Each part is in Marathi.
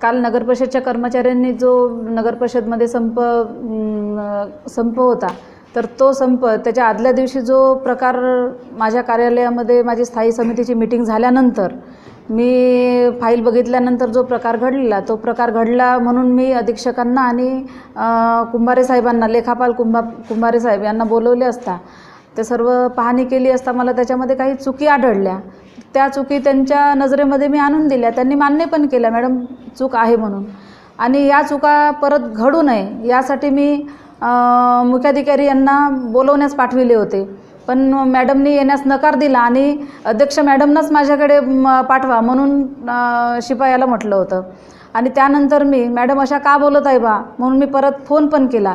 काल नगरपरिषदच्या कर्मचाऱ्यांनी जो नगरपरिषदमध्ये संप संप होता तर तो संप त्याच्या आदल्या दिवशी जो प्रकार माझ्या कार्यालयामध्ये माझी स्थायी समितीची मिटिंग झाल्यानंतर मी फाईल बघितल्यानंतर जो प्रकार घडलेला तो प्रकार घडला म्हणून मी अधीक्षकांना आणि कुंभारे साहेबांना लेखापाल कुंभा कुंभारे साहेब यांना बोलवले असता ते सर्व पाहणी केली असता मला त्याच्यामध्ये काही चुकी आढळल्या. त्या चुकी त्यांच्या नजरेमध्ये मी आणून दिल्या. त्यांनी मान्य पण केल्या मॅडम चूक आहे म्हणून. आणि या चुका परत घडू नये यासाठी मी मुख्याधिकारी यांना बोलवण्यास पाठविले होते. पण मॅडमनी येण्यास नकार दिला आणि अध्यक्ष मॅडमनाच माझ्याकडे पाठवा म्हणून शिपायाला म्हटलं होतं. आणि त्यानंतर मी मॅडम अशा का बोलत आहे बा? म्हणून मी परत फोन पण केला.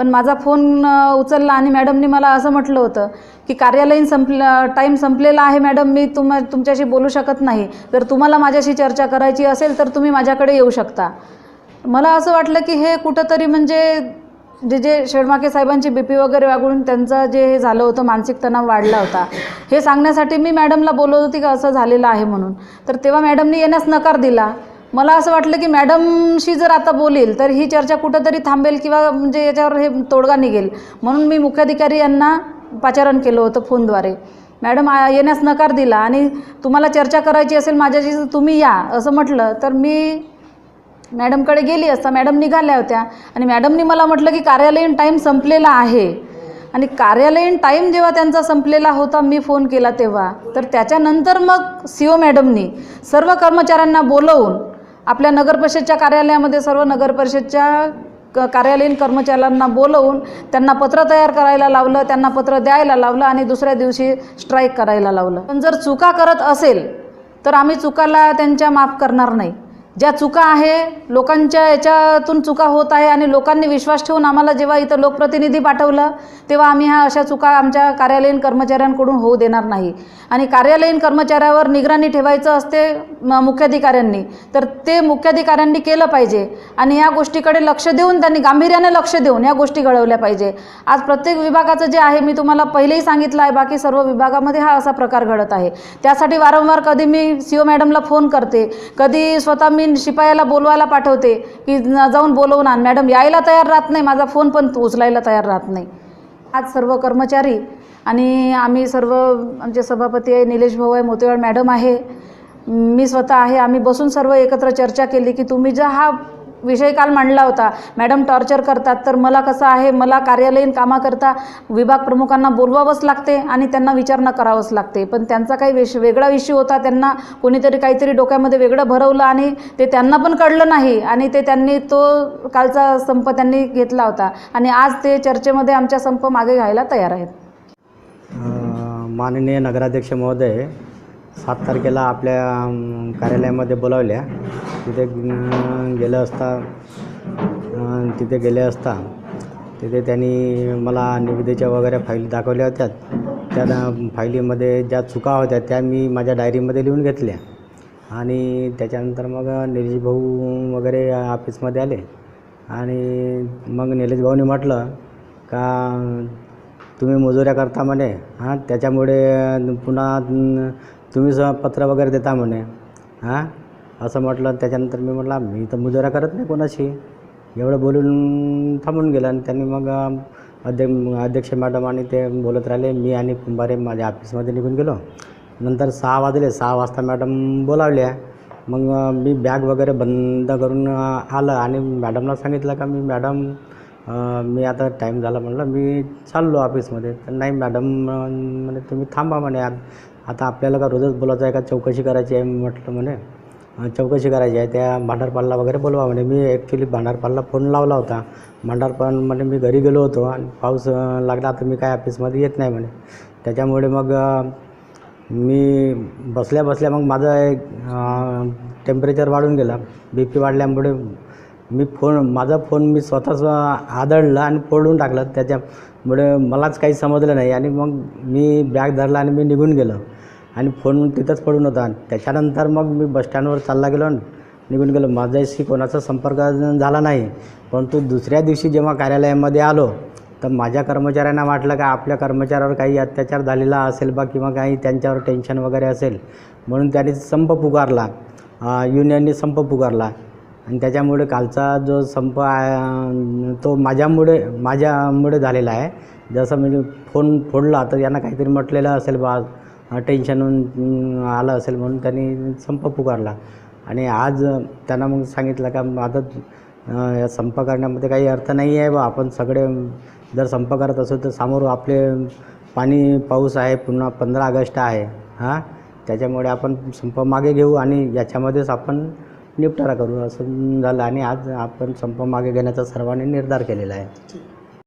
पण माझा फोन उचलला आणि मॅडमनी मला असं म्हटलं होतं की कार्यालयीन संपलं टाईम संपलेला आहे मॅडम मी तुम तुमच्याशी बोलू शकत नाही. जर तुम्हाला माझ्याशी चर्चा करायची असेल तर तुम्ही माझ्याकडे येऊ शकता. मला असं वाटलं की हे कुठंतरी म्हणजे जे जे शेडमाके साहेबांची बी पी वगैरे वागून त्यांचं जे हे झालं होतं मानसिक तणाव वाढला होता हे सांगण्यासाठी मी मॅडमला बोलवत होती का असं झालेलं आहे म्हणून. तर तेव्हा मॅडमनी येण्यास नकार दिला. मला असं वाटलं की मॅडमशी जर आता बोलेल तर ही चर्चा कुठंतरी थांबेल किंवा म्हणजे याच्यावर हे तोडगा निघेल. म्हणून मी मुख्याधिकारी यांना पाचारण केलं होतं फोनद्वारे. मॅडम येण्यास नकार दिला आणि तुम्हाला चर्चा करायची असेल माझ्याशी तुम्ही या असं म्हटलं. तर मी मॅडमकडे गेली असता मॅडम निघाल्या होत्या. आणि मॅडमनी मला म्हटलं की कार्यालयीन टाईम संपलेला आहे. आणि कार्यालयीन टाईम जेव्हा त्यांचा संपलेला होता मी फोन केला तेव्हा. तर त्याच्यानंतर मग सी ओ मॅडमनी सर्व कर्मचाऱ्यांना बोलवून आपल्या नगरपरिषदच्या कार्यालयामध्ये सर्व नगरपरिषदच्या क कार्यालयीन कर्मचाऱ्यांना बोलवून त्यांना पत्र तयार करायला लावलं त्यांना पत्र द्यायला लावलं आणि दुसऱ्या दिवशी स्ट्राईक करायला लावलं. पण जर चुका करत असेल तर आम्ही चुकाला त्यांच्या माफ करणार नाही. ज्या चुका आहे लोकांच्या याच्यातून चुका होत आहे आणि लोकांनी विश्वास ठेवून आम्हाला जेव्हा इथं लोकप्रतिनिधी पाठवलं तेव्हा आम्ही ह्या अशा चुका आमच्या कार्यालयीन कर्मचाऱ्यांकडून होऊ देणार नाही. आणि कार्यालयीन कर्मचाऱ्यावर निगराणी ठेवायचं असते म- मुख्याधिकाऱ्यांनी. तर ते मुख्याधिकाऱ्यांनी केलं पाहिजे आणि या गोष्टीकडे लक्ष देऊन त्यांनी गांभीर्याने लक्ष देऊन या गोष्टी घडवल्या पाहिजे. आज प्रत्येक विभागाचं जे आहे मी तुम्हाला पहिलेही सांगितलं आहे बाकी सर्व विभागामध्ये हा असा प्रकार घडत आहे. त्यासाठी वारंवार कधी मी सी ओ मॅडमला फोन करते कधी स्वतः मी शिपायाला बोलवायला पाठवते की न- जाऊन बोलवून आण. मॅडम यायला तयार राहत नाही. माझा फोन पण उचलायला तयार राहत नाही. आज सर्व कर्मचारी आणि आम्ही सर्व आमचे सभापती आहे निलेश भाऊ आहे मोतीवाड मॅडम आहे. मी स्वतः आहे. आम्ही बसून सर्व एकत्र चर्चा केली की तुम्ही जर हा विषय काल मांडला होता. मॅडम टॉर्चर करतात. तर मला कसं आहे? मला कार्यालयीन कामाकरता विभाग प्रमुखांना बोलवावंच लागते आणि त्यांना विचारणा करावंच लागते. पण त्यांचा काही विष वेगळा विषय होता. त्यांना कोणीतरी काहीतरी डोक्यामध्ये वेगळं भरवलं आणि ते त्यांना पण कळलं नाही आणि ते त्यांनी तो कालचा संप त्यांनी घेतला होता. आणि आज ते चर्चेमध्ये आमच्या संप मागे घ्यायला तयार आहेत. माननीय नगराध्यक्ष महोदय सात तारखेला आपल्या कार्यालयामध्ये बोलावल्या. तिथे गेलं असता तिथे गेले असता तिथे त्यांनी मला निविदेच्या वगैरे फाईली दाखवल्या होत्या. त्या फाईलीमध्ये ज्या चुका होत्या त्या मी माझ्या डायरीमध्ये लिहून घेतल्या. आणि त्याच्यानंतर मग निलेश भाऊ वगैरे ऑफिसमध्ये आले. आणि मग निलेश भाऊने म्हटलं का तुम्ही मजुऱ्या करता म्हणे. हां त्याच्यामुळे पुन्हा तुम्ही स पत्र वगैरे देता म्हणे. हां असं म्हटलं त्याच्यानंतर मी म्हटलं मी तर मजुऱ्या करत नाही कोणाशी. एवढं बोलून थांबून गेलं आणि त्यांनी मग अध्यक्ष अध्यक्ष मॅडम आणि ते बोलत राहिले. मी आणि कुंभारे माझ्या ऑफिसमध्ये निघून गेलो. नंतर सहा वाजले. सहा वाजता मॅडम बोलावल्या. मग मी बॅग वगैरे बंद करून आलं आणि मॅडमला सांगितलं का मी मॅडम मी आता टाईम झाला म्हणलं मी चाललो ऑफिसमध्ये. तर नाही मॅडम म्हणे तुम्ही थांबा म्हणे. आता आपल्याला का रोजच बोलायचं आहे का? चौकशी करायची आहे म्हटलं म्हणे. चौकशी करायची आहे. त्या भांडारपालला वगैरे बोलवा. म्हणे मी ॲक्च्युली भांडारपालला फोन लावला होता. भांडारपाल म्हणे मी घरी गेलो होतो आणि पाऊस लागला. तर मी काय ऑफिसमध्ये येत नाही म्हणे. त्याच्यामुळे मग मी बसल्या बसल्या मग माझं एक टेम्परेचर वाढून गेला. बी पी वाढल्यामुळे मी फोन माझा फोन मी स्वतःच आदळला आणि फोडून टाकला. त्याच्यामुळे मलाच काही समजलं नाही. आणि मग मी बॅग धरला आणि मी निघून गेलो. आणि फोन तिथंच पडून होता. त्याच्यानंतर मग मी बसस्टँडवर चालला गेलो आणि निघून गेलो. माझ्याशी कोणाचा संपर्क झाला नाही. परंतु दुसऱ्या दिवशी जेव्हा कार्यालयामध्ये आलो तर माझ्या कर्मचाऱ्यांना वाटलं का आपल्या कर्मचाऱ्यावर काही अत्याचार झालेला असेल बा किंवा काही त्यांच्यावर टेन्शन वगैरे असेल. म्हणून त्यांनी संप पुकारला. युनियनने संप पुकारला. आणि त्याच्यामुळे कालचा जो संप आहे तो माझ्यामुळे माझ्यामुळे झालेला आहे. जसं म्हणजे फोन फोडला तर यांना काहीतरी म्हटलेलं असेल बा टेन्शन आलं असेल म्हणून त्यांनी संप पुकारला. आणि आज त्यांना मग सांगितलं का आता या संप करण्यामध्ये काही अर्थ नाही आहे बा. आपण सगळे जर संप करत असू तर समोर आपले पाणी पाऊस आहे पुन्हा पंधरा ऑगस्ट आहे. हां? त्याच्यामुळे आपण संप मागे घेऊ आणि याच्यामध्येच आपण निपटारा करू असं झालं. आणि आज आपण संप मागे घेण्याचा सर्वांनी निर्धार केलेला आहे.